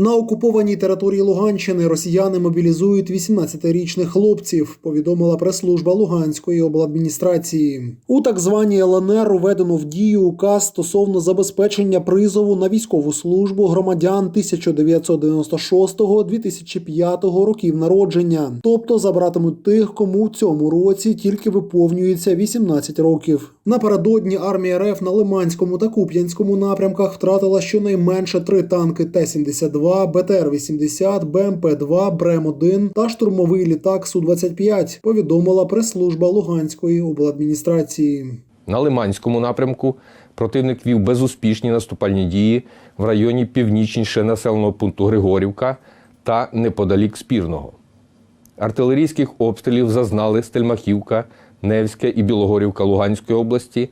На окупованій території Луганщини росіяни мобілізують 18-річних хлопців, повідомила прес-служба Луганської обладміністрації. У так званій ЛНР уведено в дію указ стосовно забезпечення призову на військову службу громадян 1996-2005 років народження, тобто забратимуть тих, кому в цьому році тільки виповнюється 18 років. Напередодні армія РФ на Лиманському та Куп'янському напрямках втратила щонайменше три танки Т-72, БТР-80, БМП-2, БРЕМ-1 та штурмовий літак Су-25, повідомила прес-служба Луганської обладміністрації. На Лиманському напрямку противник вів безуспішні наступальні дії в районі північніше населеного пункту Григорівка та неподалік Спірного. Артилерійських обстрілів зазнали Стельмахівка, Невське і Білогорівка Луганської області